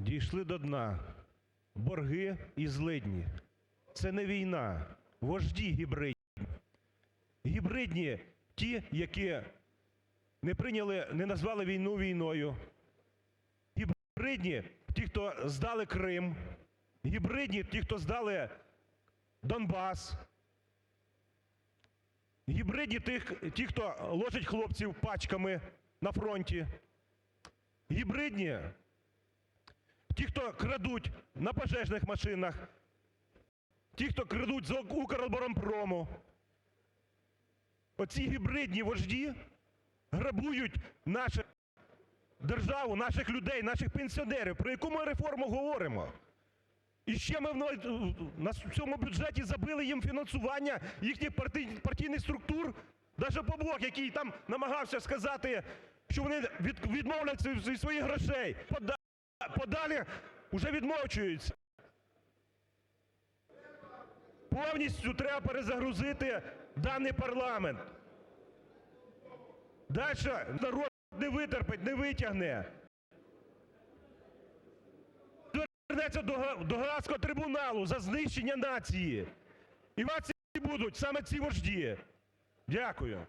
дійшли до дна борги і злидні. Це не війна, вожді гібридні. Гібридні ті, які не прийняли, не назвали війну війною. Гібридні ті, хто здали Крим. Гібридні ті, хто здали Донбас. Гібридні тих, ті, хто ложить хлопців пачками на фронті. Гібридні ті, хто крадуть на пожежних машинах. Ті, хто крадуть з Укроборонпрому. Оці гібридні вожді грабують нашу державу, наших людей, наших пенсіонерів. Про яку ми реформу говоримо? І ще ми в цьому бюджеті забили їм фінансування їхніх партійних структур. Даже Павлок, який там намагався сказати, що вони від, відмовляться від своїх грошей. Пода- Подалі вже відмовчуються. Повністю треба перезагрузити даний парламент. Дальше народ не витерпить, не витягне. Звернеться до, до Гаазького трибуналу за знищення нації. І вас будуть саме ці вожді. Дякую.